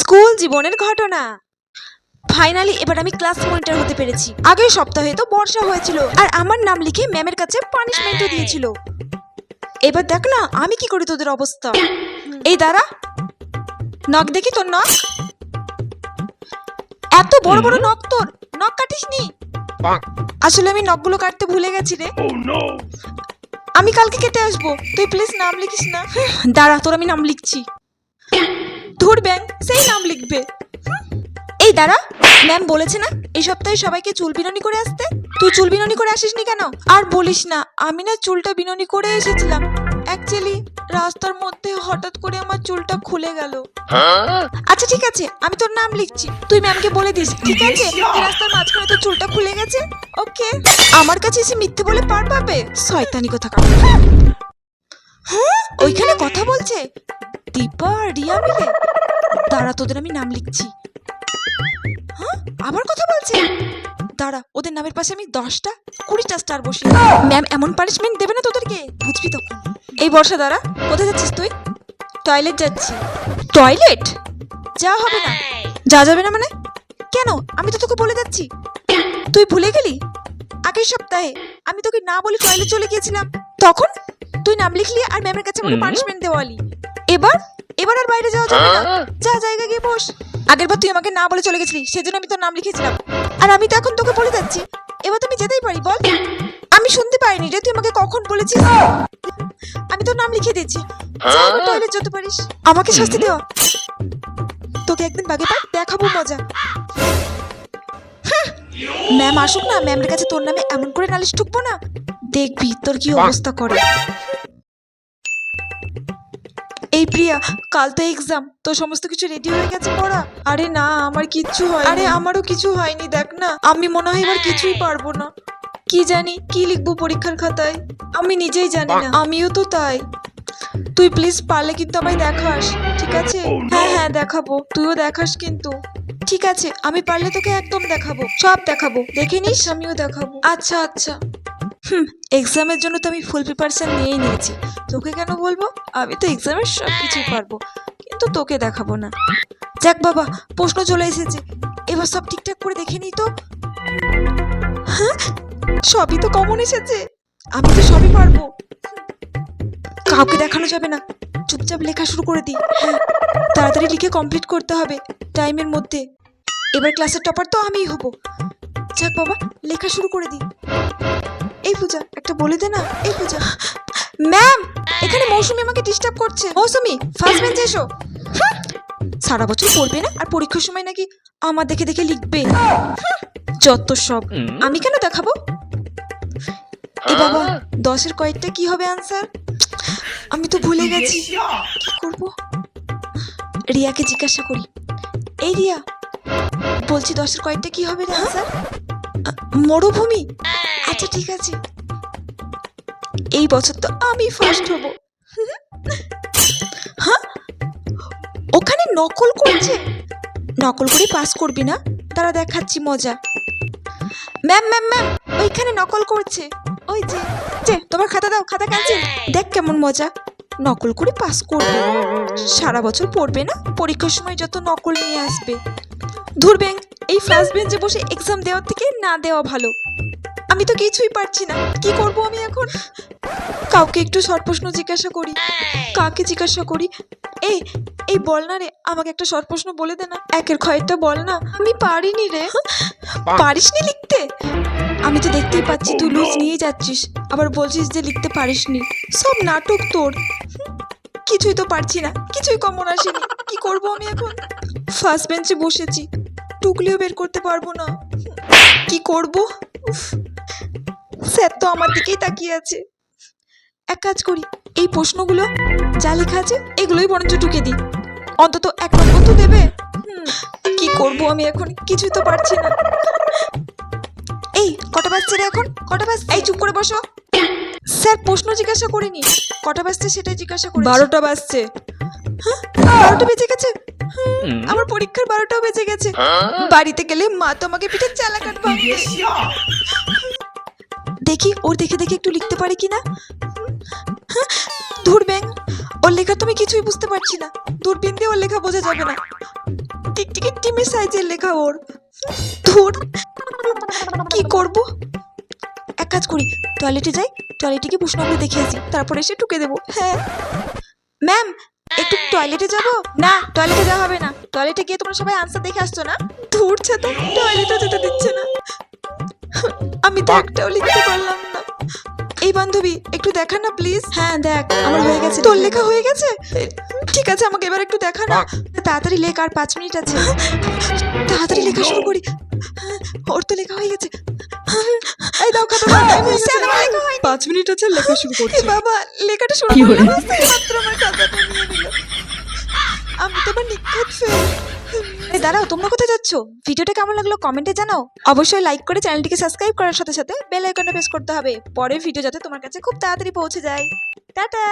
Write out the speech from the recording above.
School জীবনের ঘটনা। Finally এবার আমি ক্লাস মনিটর হতে পেরেছি। আগের সপ্তাহে তো বর্ষা হয়েছিল আর আমার নাম লিখে ম্যামের কাছে পানিশমেন্টও দিয়েছিল। এবার দেখ না আমি কি করি তোদের অবস্থা। এই দাঁড়া। নখ দেখি তোর নখ এত বড় বড় নখ তোর। নখ কাটিসনি? আসলে আমি নখগুলো কাটতে ভুলে গেছি রে। Oh আমি কালকে কেটে আসব। তুই প্লিজ নাম লিখিস না। দাঁড়া তোর আমি নাম লিখছি। ধুর ব্যাং, সেই নাম লিখবে। এই দাঁড়া, ম্যাম বলেছে না, এই সপ্তাহে সবাইকে চুল বিননি করে আসতে? তুই চুল বিননি করে আসিসনি কেন? আর বলিস না, আমি না চুলটা বিননি করে এসেছিলাম। অ্যাকচুয়ালি রাস্তার মধ্যে হঠাৎ করে আমার চুলটা খুলে গেল। আচ্ছা ঠিক আছে, আমি তোর নাম লিখছি। তুই ম্যামকে বলে দিস, ঠিক আছে? রাস্তার মাঝখানে তোর চুলটা খুলে গেছে? ওকে আমার কাছে এসে মিথ্যে বলে পার পাবে? শয়তানি কথা হ্যাঁ ওইখানে কথা বলছে। দীপা রিয়া মিলে? দাঁড়া তোদের আমি নাম লিখছি। হ্যাঁ? আবার কথা বলছে? দাঁড়া ওদের নামের পাশে আমি দশটা কুড়িটা স্টার বসি ম্যাম এমন পানিশমেন্ট দেবে না তোদেরকে? বুঝবি তখন এই বর্ষা দাঁড়া কোথায় যাচ্ছিস তুই? টয়লেট যাচ্ছি। টয়লেট যা হবে না। যা যাবে না মানে? কেন? আমি তো তোকে বলে যাচ্ছি। তুই ভুলে গেলি? আগের সপ্তাহে আমি তোকে না বলে টয়লেট চলে গিয়েছিলাম। তখন তুই নাম লিখলি আর ম্যামের কাছে আমাকে পানিশমেন্ট দেওয়ালি এবার এবার আর বাইরে যাওয়া যাবে না। যা জায়গা গিয়ে বস। আগের বার তুই আমাকে না বলে চলে গেছিলি সেজন্য আমি তোর নাম লিখেছিলাম। আর আমি তো এখন তোকে বলে যাচ্ছি। এবার তুমি যেতেই পারি বল। আমি শুনতে পাইনি রে তুই আমাকে কখন বলেছিস? আমি তোর নাম লিখে দিয়েছি? টয়লেট যেতে পারিস। আমাকে শাস্তি দেওয়া। তোকে একদিন বাগে পাই দেখাবো মজা। ম্যাম আসুক না ম্যামের কাছে তোর নামে এমন করে নালিশ ঠুকবো না। দেখবি তোর কি অবস্থা করে। প্রিয়া কাল তো এক্সাম তো সমস্ত কিছু রেডি হয়ে গেছে পড়া? আরে না আমার কিচ্ছু হয় আরে আমারও কিছু হয়নি দেখ না। আমি মনে হয় এবার কিছুই পারব না। কি জানি কি লিখব পরীক্ষার খাতায়? আমি নিজেই জানি না। আমিও তো তাই। তুই প্লিজ পারলে কিন্তু আমায় দেখাস ঠিক আছে? Oh, হ্যাঁ হ্যাঁ দেখাবো। তুইও দেখাস কিন্তু। ঠিক আছে আমি পারলে তোকে একদম দেখাবো। সব দেখাবো। দেখে নিস আমিও দেখাবো। আচ্ছা আচ্ছা। হুম এক্সামের জন্য তো আমি ফুল প্রিপারেশন নিয়েই নিয়েছি। তোকে কেন বলব? আমি তো এক্সামের সব কিছুই পারব, কিন্তু তোকে দেখাবো না। যাক বাবা, প্রশ্ন চলে এসেছে। এবার সব ঠিকঠাক করে দেখে নিই তো। হ্যাঁ সবই তো কমন এসেছে। আমি তো সবই পারব। কাউকে দেখানো যাবে না। চুপচাপ লেখা শুরু করে দিই। হ্যাঁ তাড়াতাড়ি লিখে কমপ্লিট করতে হবে টাইমের মধ্যে। এবার ক্লাসের টপার তো আমিই হব। যাক বাবা, লেখা শুরু করে দিই। এই পূজা একটা বলে দে না। এই পূজা। ম্যাম এখানে মৌসুমি আমাকে ডিস্টার্ব করছে। মৌসুমি ফার্স্ট বেঞ্চে এসো। সারা বছর পড়বে না? আর পরীক্ষার সময় নাকি আমার দেখে দেখে লিখবে। যত সব। আমি কেন দেখাবো? এ বাবা দশের কয়েকটা কি হবে আনসার আমি তো ভুলে গেছি। কি করব? রিয়াকে জিজ্ঞাসা করি। এই রিয়া বলছি দশের কয়েকটা কি হবে রে আনসার মরুভূমি? আচ্ছা ঠিক আছে। এই বছর তো আমি ফার্স্ট হব। হ্যাঁ? ওখানে নকল করছে? নকল করে পাস করবি না? তারা দেখাচ্ছি মজা। ম্যাম ম্যাম ম্যাম, ওইখানে নকল করছে। ওই যে যে, তোমার খাতা দাও, খাতা কাঁচে দেখ কেমন মজা। নকল করে পাস করবে। সারা বছর পড়বে না? পরীক্ষার সময় যত নকল নিয়ে আসবে। ধুর ব্যাং, এই ফার্স্ট বেঞ্চে বসে এক্সাম দেওয়ার থেকে না দেওয়া ভালো। আমি তো কিছুই পারছি না। কি করব আমি এখন? কাউকে একটু শর্ট প্রশ্ন জিজ্ঞাসা করি। কাকে জিজ্ঞাসা করি? এই এই বল না রে আমাকে একটা শর্ট প্রশ্ন বলে দে না। একের ক্ষয়েরটা বল না। আমি পারিনি রে। পারিসনি লিখতে? আমি তো দেখতেই পাচ্ছি তুই লুজ নিয়ে যাচ্ছিস। আবার বলছিস যে লিখতে পারিসনি। সব নাটক তোর। কিছুই তো পারছি না। কিছুই কমন আসেনি। কি করব আমি এখন? ফার্স্ট বেঞ্চে বসেছি। টুকলিও বের করতে পারব না। কি করব? উফ, স্যার তো আমার দিকেই তাকিয়ে আছে। এক কাজ করি এই প্রশ্নগুলো যা লেখা আছে এগুলোই বরঞ্চ ঢুকে দিই। অন্তত এক নম্বর তো দেবে? হুম, কি করব আমি এখন? কিছুই তো পারছি না। এই কটা বাজছে রে এখন? কটা বাজছে? এই চুপ করে বসো। স্যার প্রশ্ন জিজ্ঞাসা করিনি কটা বাজছে সেটাই জিজ্ঞাসা করি বারোটা বাজছে। হ্যাঁ বারোটা বেজে গেছে? হুম, আমার পরীক্ষার বারোটাও বেজে গেছে। বাড়িতে গেলে মা তোমাকে পিঠে চালা কাটবে দেখি ওর দেখে দেখে একটু লিখতে পারে কিনা? হ্যাঁ, ধুর ব্যাং ওর লেখা তুমি কিছুই বুঝতে পারছি না। দূরবীন দিয়ে ওর লেখা বোঝা যাবে না। টিকটিকি টিমের সাইজের লেখা ওর। ধুর কি করব? এক কাজ করি টয়লেটে যাই টয়লেটে গিয়ে প্রশ্নগুলো দেখে আসি তারপরে এসে ঢুকে দেবো। হ্যাঁ। ম্যাম একটু টয়লেটে যাব? না টয়লেটে যাওয়া হবে না। টয়লেটে গিয়ে তোমরা সবাই আনসার দেখে আসছো না? ধুর ছাতা টয়লেটে যেতে দিচ্ছে না। আমি একটাও লিখতে পারলাম না। এই বান্ধবী একটু দেখা না প্লিজ হ্যাঁ দেখ। আমার হয়ে গেছে। তোর লেখা হয়ে গেছে? ঠিক আছে আমাকে এবার একটু দেখা না। তাড়াতাড়ি লেখ আর পাঁচ মিনিট আছে। তাড়াতাড়ি লেখা শুরু করি। ওর তো লেখা হয়ে গেছে। এই দাও খাতা হয়ে। আমার। পাঁচ মিনিট আছে লেখা শুরু করছি। বাবা লেখাটা শুরু কি মাত্র আমার খাতাটা নিয়ে নিল আমি তো আবার নিখুঁত ফেল। দাঁড়াও, তোমরা কোথায় যাচ্ছ? ভিডিওটা কেমন লাগল কমেন্টে জানাও। অবশ্যই লাইক করে চ্যানেলটিকে সাবস্ক্রাইব করার সাথে সাথে বেল আইকনটা প্রেস করতে হবে। পরের ভিডিও যাতে তোমার কাছে খুব তাড়াতাড়ি পৌঁছে যায়। টাটা!